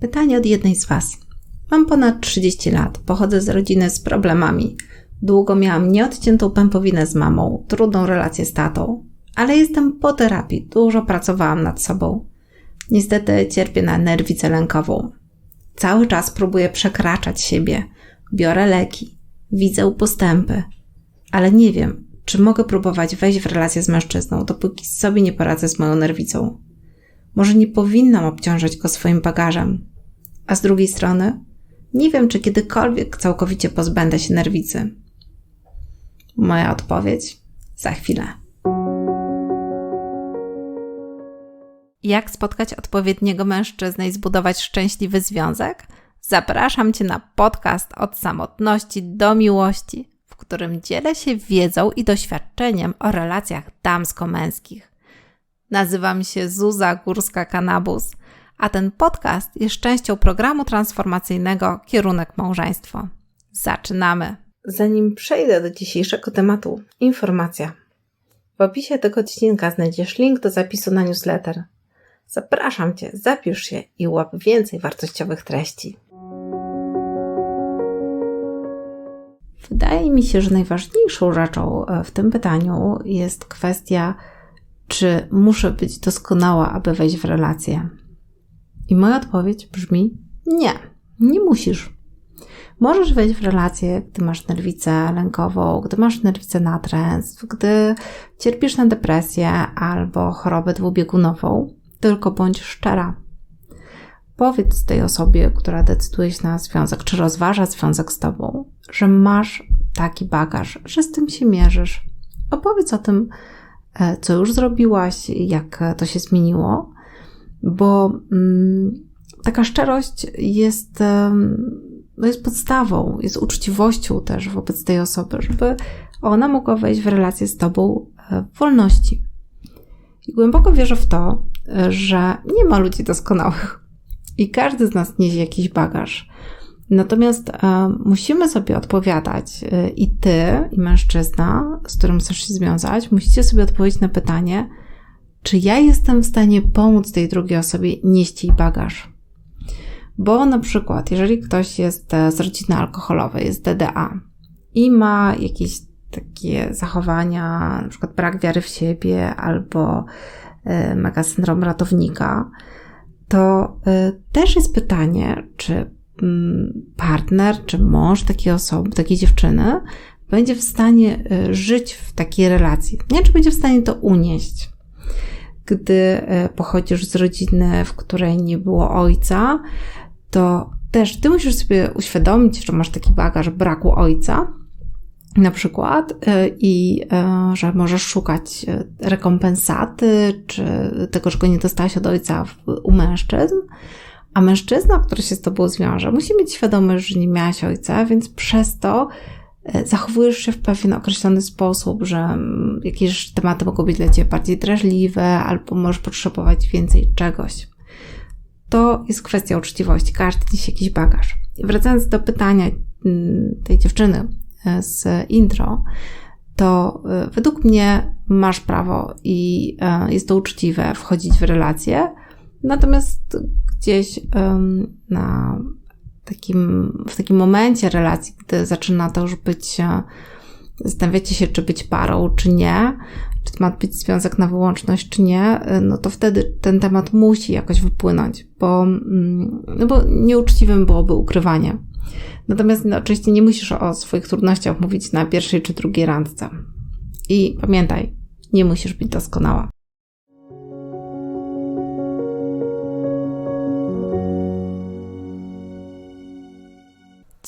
Pytanie od jednej z Was. Mam ponad 30 lat, pochodzę z rodziny z problemami. Długo miałam nieodciętą pępowinę z mamą, trudną relację z tatą, ale jestem po terapii, dużo pracowałam nad sobą. Niestety cierpię na nerwicę lękową. Cały czas próbuję przekraczać siebie, biorę leki, widzę postępy, ale nie wiem, czy mogę próbować wejść w relację z mężczyzną, dopóki sobie nie poradzę z moją nerwicą. Może nie powinnam obciążać go swoim bagażem. A z drugiej strony, nie wiem, czy kiedykolwiek całkowicie pozbędę się nerwicy. Moja odpowiedź za chwilę. Jak spotkać odpowiedniego mężczyznę i zbudować szczęśliwy związek? Zapraszam Cię na podcast od samotności do miłości, w którym dzielę się wiedzą i doświadczeniem o relacjach damsko-męskich. Nazywam się Zuza Górska-Kanabus, a ten podcast jest częścią programu transformacyjnego Kierunek Małżeństwo. Zaczynamy! Zanim przejdę do dzisiejszego tematu, informacja. W opisie tego odcinka znajdziesz link do zapisu na newsletter. Zapraszam Cię, zapisz się i łap więcej wartościowych treści. Wydaje mi się, że najważniejszą rzeczą e, w tym pytaniu jest kwestia, czy muszę być doskonała, aby wejść w relację. I moja odpowiedź brzmi: nie, nie musisz. Możesz wejść w relację, gdy masz nerwicę lękową, gdy masz nerwicę natręstw, gdy cierpisz na depresję albo chorobę dwubiegunową, tylko bądź szczera. Powiedz tej osobie, która decyduje się na związek, czy rozważa związek z tobą, że masz taki bagaż, że z tym się mierzysz. Opowiedz o tym, e, co już zrobiłaś, jak to się zmieniło, bo mm, taka szczerość jest, no jest podstawą, jest uczciwością też wobec tej osoby, żeby ona mogła wejść w relację z tobą e, w wolności. I głęboko wierzę w to, że nie ma ludzi doskonałych i każdy z nas niesie jakiś bagaż. Natomiast e, musimy sobie odpowiadać, e, i ty, i mężczyzna, z którym chcesz się związać, musicie sobie odpowiedzieć na pytanie, czy ja jestem w stanie pomóc tej drugiej osobie nieść jej bagaż. Bo na przykład, jeżeli ktoś jest e, z rodziny alkoholowej, jest DDA i ma jakieś takie zachowania, na przykład brak wiary w siebie albo e, mega syndrom ratownika, to e, też jest pytanie, czy mm, partner, czy mąż takiej osoby, takiej dziewczyny będzie w stanie żyć w takiej relacji. Nie, czy będzie w stanie to unieść gdy e, pochodzisz z rodziny, w której nie było ojca, to też ty musisz sobie uświadomić, że masz taki bagaż braku ojca, na przykład, e, i e, że możesz szukać rekompensaty, czy tego, że go nie dostałaś od ojca u mężczyzn. A mężczyzna, który się z tobą zwiąże, musi mieć świadomość, że nie miałaś ojca, więc przez to zachowujesz się w pewien określony sposób, że mm, jakieś tematy mogą być dla Ciebie bardziej drażliwe, albo możesz potrzebować więcej czegoś. To jest kwestia uczciwości. Każdy niesie jakiś bagaż. I wracając do pytania mm, tej dziewczyny e, z intro, to e, według mnie masz prawo i jest to uczciwe wchodzić w relacje, natomiast gdzieś na takim, w takim momencie relacji, gdy zaczyna to już być, e, zastanawiacie się, czy być parą, czy nie, czy ma być związek na wyłączność, czy nie, e, no to wtedy ten temat musi jakoś wypłynąć, bo, mm, no bo nieuczciwym byłoby ukrywanie. Natomiast no, oczywiście nie musisz o swoich trudnościach mówić na pierwszej czy drugiej randce. I pamiętaj, nie musisz być doskonała.